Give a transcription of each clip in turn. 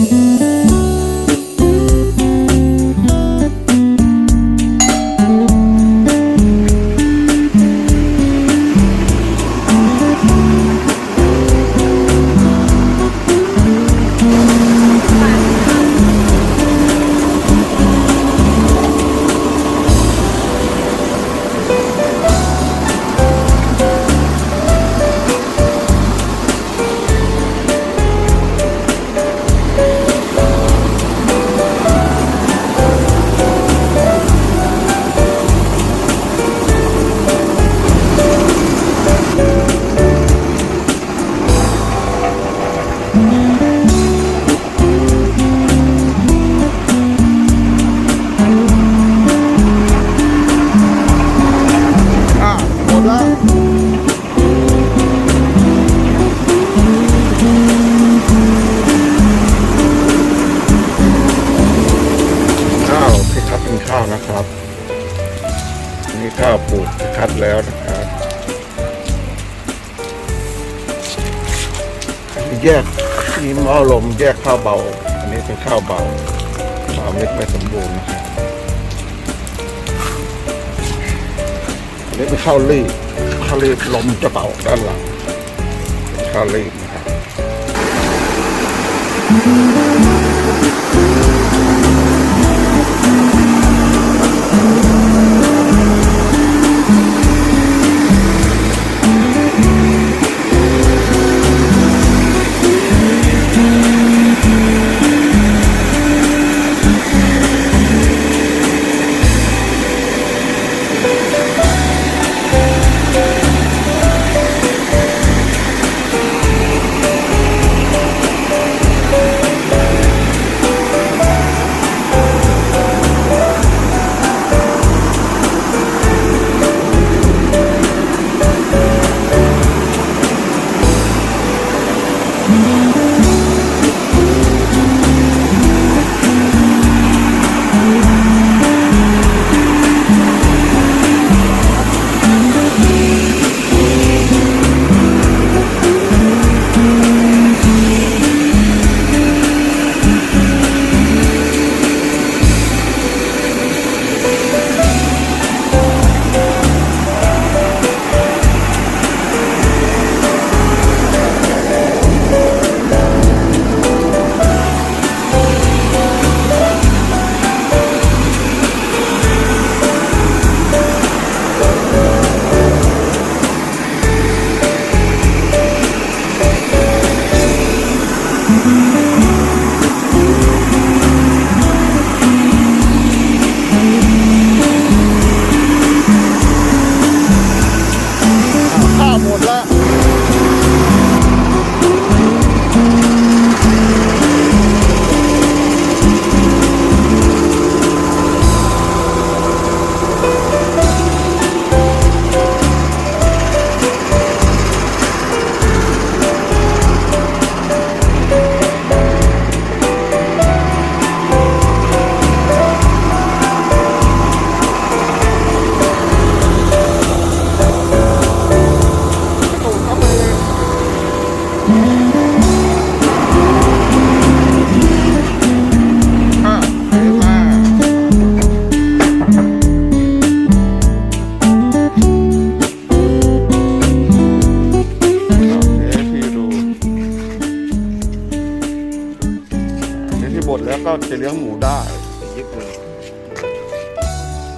อะ แล้วนะครับแยกมีหม้อลมแยกข้าวเบา อันนี้เป็นข้าวเบาข้าวเม็ดไม่สมบูรณ์นะครับอันนี้เป็นข้าวรีบข้าวรีบลมจะเป่าด้านหลังข้าวรีบนะครับ แล้วก็จะเลี้ยงหมูได้ยิบเลย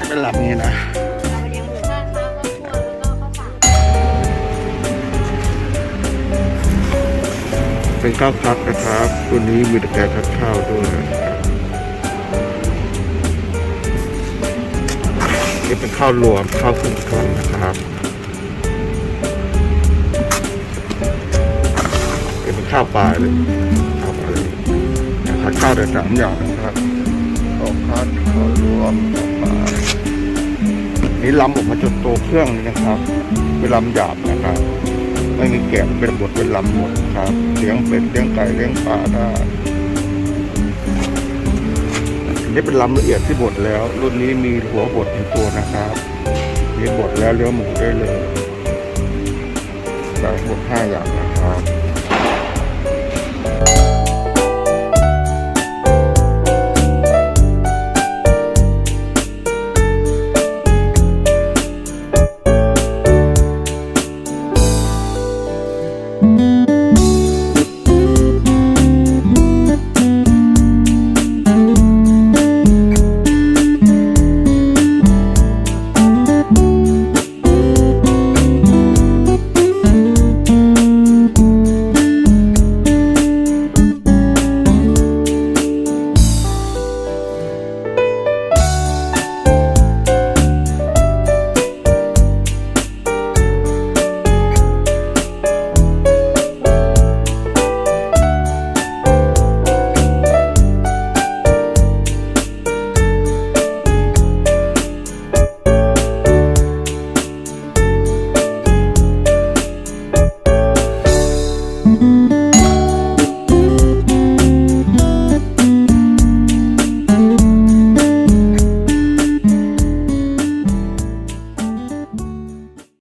เป็นหลับนี้นะเป็นก้าวสารเป็นข้าวพักนะครับตัวนี้มีแต่แกงคัดข้าวด้วยนี่เป็นข้าวรวมข้าวครึ่งท่อนนะครับนี่เป็นข้าวปลาเลย คัดข้าวได้สามอย่างนะครับข้าวคัดข้าวรวมข้าวปลานี่ลำออกมาจนโตเครื่องเลยนะครับ เป็นลำหยาบนะครับ ไม่มีแกะเป็นบดเป็นลำหมดครับเลี้ยงเป็ดเลี้ยงไก่เลี้ยงปลาได้อันนี้เป็นลำละเอียดที่บดแล้ว รุ่นนี้มีหัวบดในตัวนะครับมีบดแล้วเลี้ยงหมูได้เลยได้บดห้าอย่างนะ